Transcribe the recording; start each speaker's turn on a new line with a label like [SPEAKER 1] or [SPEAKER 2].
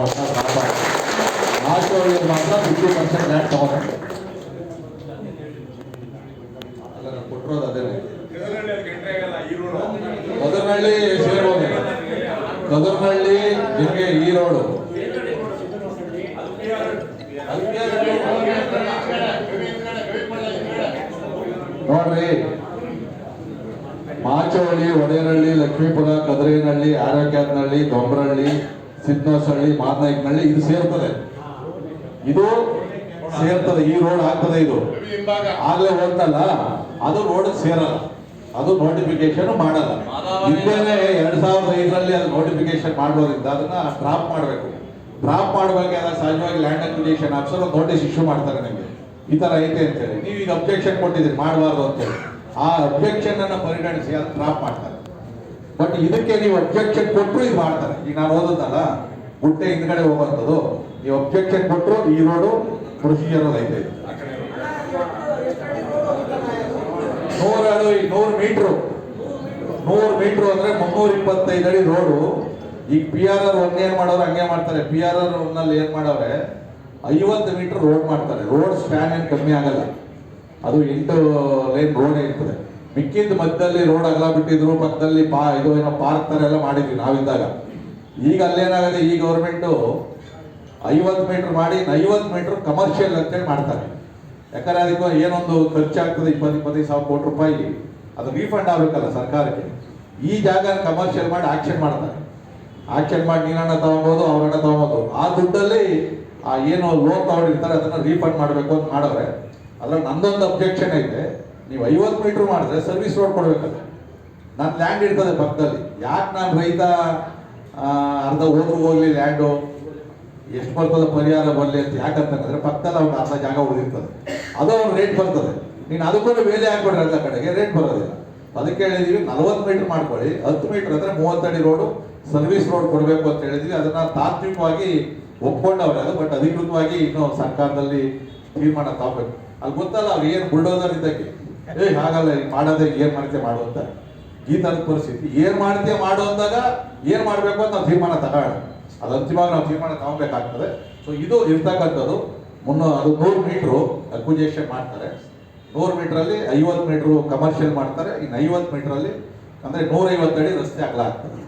[SPEAKER 1] ವರ್ಷ ಲಾಭ ಆಚರಣೆ ಮಾತ್ರ ಫಿಫ್ಟಿ ಪರ್ಸೆಂಟ್ ಲ್ಯಾಂಡ್ ತಗೋತಾರೆ ಅಲ್ಲ ನಾನು ಕೊಟ್ಟಿರೋದು ಅದೇನೆ. ಕದರ್ನಹಳ್ಳಿ ಸೇರ್ಬೋದು. ಕದರ್ನಹಳ್ಳಿ ನಿಮಗೆ ಈ ರೋಡು ನೋಡ್ರಿ. ಮಾಚೋಳಿ ಒಡೆಯರಹಳ್ಳಿ ಲಕ್ಷ್ಮೀಪುರ ಕದರೇನಹಳ್ಳಿ ಆರೋಗ್ಯನಹಳ್ಳಿ ದೊಂಬರಹಳ್ಳಿ ಸಿದ್ನೋಸಹಳ್ಳಿ ಮಾದನಾಯಕನಹಳ್ಳಿ ಇದು ಸೇರ್ತದೆ. ಇದು ಸೇರ್ತದೆ, ಈ ರೋಡ್ ಆಗ್ತದೆ ಇದು. ಆಗ್ಲೇ ಹೋಗ್ತಲ್ಲ, ಅದು ರೋಡ್ ಸೇರಲ್ಲ. ಅದು ನೋಟಿಫಿಕೇಶನ್ ಮಾಡಲ್ಲ. ಹಿಂದೆನೆ ಎರಡ್ ಸಾವಿರದ ಐದರಲ್ಲಿ ಅದು ನೋಟಿಫಿಕೇಶನ್ ಮಾಡೋದ್ರಿಂದ ಅದನ್ನ ಡ್ರಾಪ್ ಮಾಡಬೇಕು. ಡ್ರಾಪ್ ಮಾಡಬೇಕಾದ್ರೆ ಸಹಜವಾಗಿ ಲ್ಯಾಂಡ್ ಅಕ್ವಿಜೇಷನ್ ಆಫೀಸರ್ ಒಂದು ನೋಟಿಸ್ ಇಶ್ಯೂ ಮಾಡ್ತಾರೆ ನಿಮಗೆ. ಈ ತರ ಐತೆ ಅಂತೇಳಿ. ನೀವು ಈಗ ಅಬ್ಜೆಕ್ಷನ್ ಕೊಟ್ಟಿದ್ದೀರಿ, ಮಾಡಬಾರ್ದು ಅಂತೇಳಿ. ಆ ಅಬ್ಜೆಕ್ಷನ್ ಅನ್ನ ಪರಿಗಣಿಸಿ ಅದು ಡ್ರಾಪ್ ಮಾಡ್ತಾರೆ. ಬಟ್ ಇದಕ್ಕೆ ನೀವು ಅಬ್ಜೆಕ್ಷನ್ ಕೊಟ್ಟರು ಇದು ಮಾಡ್ತಾರೆ. ಈಗ ನಾನು ಓದೋದಲ್ಲ ಗುಡ್ಡೆ ಹಿಂದ್ಗಡೆ ಹೋಗುವಂಥದ್ದು. ನೀವು ಅಬ್ಜೆಕ್ಷನ್ ಕೊಟ್ಟರು ಈ ರೋಡು ಪ್ರೊಸೀಜರ್ ಐತೆ ನೂರ ನೂರು ಮೀಟ್ರು. ನೂರು ಮೀಟ್ರು ಅಂದ್ರೆ ಮುನ್ನೂರ ಇಪ್ಪತ್ತೈದು ಅಡಿ ರೋಡು ಈಗ ಪಿ ಆರ್ ಆರ್ ಒನ್ ಏನ್ ಮಾಡೋರು ಹಂಗೆ ಮಾಡ್ತಾರೆ. ಪಿ ಆರ್ ಆರ್ನಲ್ಲಿ ಏನ್ ಮಾಡವ್ರೆ ಐವತ್ತು ಮೀಟರ್ ರೋಡ್ ಮಾಡ್ತಾರೆ. ರೋಡ್ ಸ್ಪ್ಯಾನ್ ಏನ್ ಕಮ್ಮಿ ಆಗಲ್ಲ. ಅದು ಎಂಟು ಲೈನ್ ರೋಡ್ ಇರ್ತದೆ. ಮಿಕ್ಕಿದ ಮಧ್ಯದಲ್ಲಿ ರೋಡ್ ಅಗಲ ಬಿಟ್ಟಿದ್ರು, ಪಕ್ಕದಲ್ಲಿ ಪಾ ಇದು ಏನೋ ಪಾರ್ಕ್ ತರ ಎಲ್ಲ ಮಾಡಿದ್ವಿ ನಾವಿದ್ದಾಗ. ಈಗ ಅಲ್ಲೇನಾಗಿದೆ ಈ ಗೌರ್ಮೆಂಟು ಐವತ್ತು ಮೀಟರ್ ಮಾಡಿ ಐವತ್ತು ಮೀಟರ್ ಕಮರ್ಷಿಯಲ್ ಅಂತೇಳಿ ಮಾಡ್ತಾರೆ. ಯಾಕಂದ್ರೆ ಅದಕ್ಕೆ ಏನೊಂದು ಖರ್ಚಾಗ್ತದೆ, ಇಪ್ಪತ್ತು, ಇಪ್ಪತ್ತೈದು ಸಾವಿರ ಕೋಟಿ ರೂಪಾಯಿ ಅದು ರೀಫಂಡ್ ಆಗಬೇಕಲ್ಲ ಸರ್ಕಾರಕ್ಕೆ. ಈ ಜಾಗ ಕಮರ್ಷಿಯಲ್ ಮಾಡಿ ಆಕ್ಷನ್ ಮಾಡ್ತಾರೆ. ಆಕ್ಷನ್ ಮಾಡಿ ನೀನಣ್ಣ ತಗೊಬೋದು ಅವ್ರನ್ನ ತಗೊಬೋದು. ಆ ದುಡ್ಡಲ್ಲಿ ಆ ಏನು ಲೋನ್ ತಗೊಂಡಿರ್ತಾರೆ, ಅದನ್ನ ರೀಫಂಡ್ ಮಾಡಬೇಕು ಅಂತ ಮಾಡವ್ರೆ ಅದ್ರಲ್ಲಿ ನಂದೊಂದು ಅಬ್ಜೆಕ್ಷನ್ ಐತೆ. ನೀವು ಐವತ್ತು ಮೀಟರ್ ಮಾಡಿದ್ರೆ ಸರ್ವಿಸ್ ರೋಡ್ ಕೊಡ್ಬೇಕಲ್ಲ ನನ್ನ ಲ್ಯಾಂಡ್ ಇರ್ತದೆ ಪಕ್ಕದಲ್ಲಿ. ಯಾಕೆ ನಾನು ರೈತ ಅರ್ಧ ಹೋದ್ರು ಹೋಗ್ಲಿ ಲ್ಯಾಂಡು ಎಷ್ಟು ಬರ್ತದೆ ಪರಿಹಾರ ಬರಲಿ ಅಂತ ಯಾಕಂತಂದ್ರೆ ಪಕ್ಕದಲ್ಲಿ ಅವ್ರಿಗೆ ಅರ್ಧ ಜಾಗ ಉಳಿದಿರ್ತದೆ. ಅದು ಅವ್ರ ರೇಟ್ ಬರ್ತದೆ. ನೀನು ಅದಕ್ಕೂ ಬೇಲೆ ಹಾಕ್ಬಿಡ್ರಿ ಅರ್ಧ ಕಡೆಗೆ ರೇಟ್ ಬರೋದಿಲ್ಲ. ಅದಕ್ಕೆ ಹೇಳಿದೀವಿ, ನಲವತ್ತು ಮೀಟರ್ ಮಾಡ್ಕೊಳ್ಳಿ. ಹತ್ತು ಮೀಟರ್ ಅಂದರೆ ಮೂವತ್ತಡಿ ರೋಡು ಸರ್ವಿಸ್ ರೋಡ್ ಕೊಡಬೇಕು ಅಂತ ಹೇಳಿದ್ವಿ. ಅದನ್ನು ತಾತ್ವಿಕವಾಗಿ ಒಪ್ಕೊಂಡವ್ರೆ ಅದು ಬಟ್ ಅಧಿಕೃತವಾಗಿ ಇನ್ನು ಸರ್ಕಾರದಲ್ಲಿ ತೀರ್ಮಾನ ತಗೋಬೇಕು ಅಲ್ಲಿ ಗೊತ್ತಲ್ಲ ಅವ್ರು ಏನು ಬುಲ್ಡೋಸರ್ ಇದ್ದಕ್ಕೆ. ಏ, ಹಾಗಲ್ಲ ಈಗ ಮಾಡೋದ್ರೆ ಏನ್ ಮಾಡ್ತೀಯ ಮಾಡು ಅಂತ. ಈ ತರದ ಪರಿಸ್ಥಿತಿ ಏನು ಮಾಡ್ತೀಯ ಮಾಡು ಅಂದಾಗ ಏನ್ ಮಾಡಬೇಕು ಅಂತ ನಾವು ತೀರ್ಮಾನ ತಗೋಣ ಅದು ಅಂತಿಮವಾಗಿ ನಾವು ತೀರ್ಮಾನ ತಗೋಬೇಕಾಗ್ತದೆ. ಸೊ ಇದು ಇರ್ತಕ್ಕಂಥದ್ದು. ಮುನ್ನೂ ಅದು ನೂರು ಮೀಟ್ರು ಅಕ್ವಿಜೇಷನ್ ಮಾಡ್ತಾರೆ. ನೂರು ಮೀಟ್ರಲ್ಲಿ ಐವತ್ತು ಮೀಟ್ರು ಕಮರ್ಷಿಯಲ್ ಮಾಡ್ತಾರೆ. ಇನ್ನು ಐವತ್ತು ಮೀಟ್ರಲ್ಲಿ ಅಂದ್ರೆ ನೂರೈವತ್ತು ಅಡಿ ರಸ್ತೆ ಅಗಲ ಆಗ್ತದೆ.